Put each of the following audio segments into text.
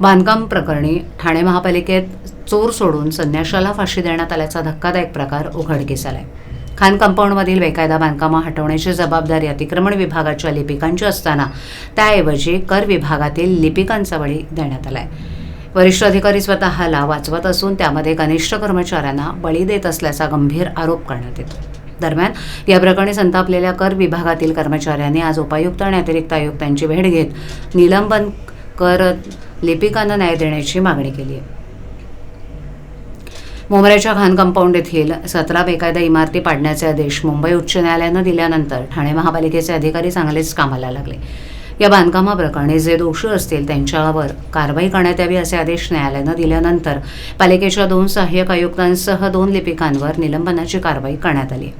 बांधकाम प्रकरणी ठाणे महापालिकेत चोर सोडून संन्याशाला फाशी देण्यात आल्याचा धक्कादायक प्रकार उघडकीस आलाय. खान कंपाऊंडमधील बेकायदा बांधकामं हटवण्याची जबाबदारी अतिक्रमण विभागाच्या लिपिकांची असताना त्याऐवजी कर विभागातील लिपिकांचा बळी देण्यात आलाय. वरिष्ठ अधिकारी स्वतःला वाचवत असून त्यामध्ये कनिष्ठ कर्मचाऱ्यांना बळी देत असल्याचा गंभीर आरोप करण्यात येतो. दरम्यान या प्रकरणी संतापलेल्या कर विभागातील कर्मचाऱ्यांनी आज उपायुक्त आणि अतिरिक्त आयुक्तांची भेट घेत निलंबन कर लिपिकांना न्याय देण्याची मागणी केली आहे. मुंबईच्या खान कंपाऊंड येथील सतरा बेकायदा इमारती पाडण्याचे आदेश मुंबई उच्च न्यायालयानं दिल्यानंतर ठाणे महापालिकेचे अधिकारी चांगलेच कामाला लागले. या बांधकामाप्रकरणी जे दोषी असतील त्यांच्यावर कारवाई करण्यात यावी असे आदेश न्यायालयानं दिल्यानंतर पालिकेच्या दोन सहाय्यक आयुक्तांसह दोन लिपिकांवर निलंबनाची कारवाई करण्यात आली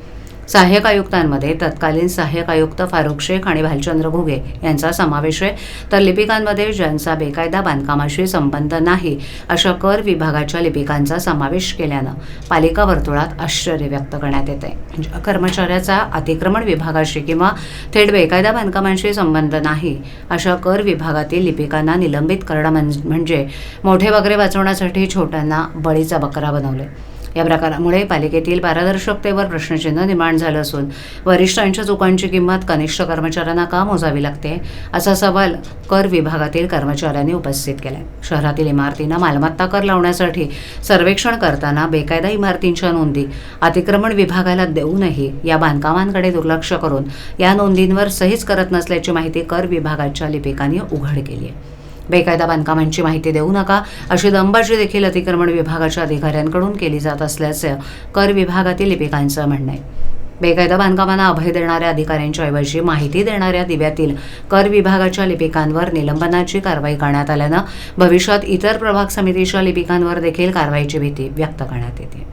सहाय्यक आयुक्तांमध्ये तत्कालीन सहाय्यक आयुक्त फारुख शेख आणि भालचंद्र घुगे यांचा समावेश आहे. तर लिपिकांमध्ये ज्यांचा बेकायदा बांधकामाशी संबंध नाही अशा कर विभागाच्या लिपिकांचा समावेश केल्यानं पालिका वर्तुळात आश्चर्य व्यक्त करण्यात येते आहे. म्हणजे कर्मचाऱ्याचा अतिक्रमण विभागाशी किंवा थेट बेकायदा बांधकामांशी संबंध नाही अशा कर विभागातील लिपिकांना निलंबित करणं म्हणजे- म्हणजे मोठे बकरे वाचवण्यासाठी छोट्यांना बळीचा बकरा बनवले या प्रकारामुळे पालिकेतील पारदर्शकतेवर प्रश्नचिन्ह निर्माण झालं असून वरिष्ठांच्या चुकांची किंमत कनिष्ठ कर्मचाऱ्यांना का मोजावी लागते असा सवाल कर विभागातील कर्मचाऱ्यांनी उपस्थित केलाय. शहरातील इमारतींना मालमत्ता कर लावण्यासाठी सर्वेक्षण करताना बेकायदा इमारतींच्या नोंदी अतिक्रमण विभागाला देऊनही या बांधकामांकडे दुर्लक्ष करून या नोंदींवर सहीच करत नसल्याची माहिती कर विभागाच्या लिपिकांनी उघड केली आहे. बेकायदा बांधकामांची माहिती देऊ नका. अशी दंबाजी देखील अतिक्रमण विभागाच्या अधिकाऱ्यांकडून केली जात असल्याचं कर विभागातील लिपिकांचं म्हणणं आहे. बेकायदा बांधकामांना अभय देणाऱ्या अधिकाऱ्यांच्या ऐवजी माहिती देणाऱ्या दिव्यातील कर विभागाच्या लिपिकांवर निलंबनाची कारवाई करण्यात आल्यानं भविष्यात इतर प्रभाग समितीच्या लिपिकांवर देखील कारवाईची भीती व्यक्त करण्यात येते.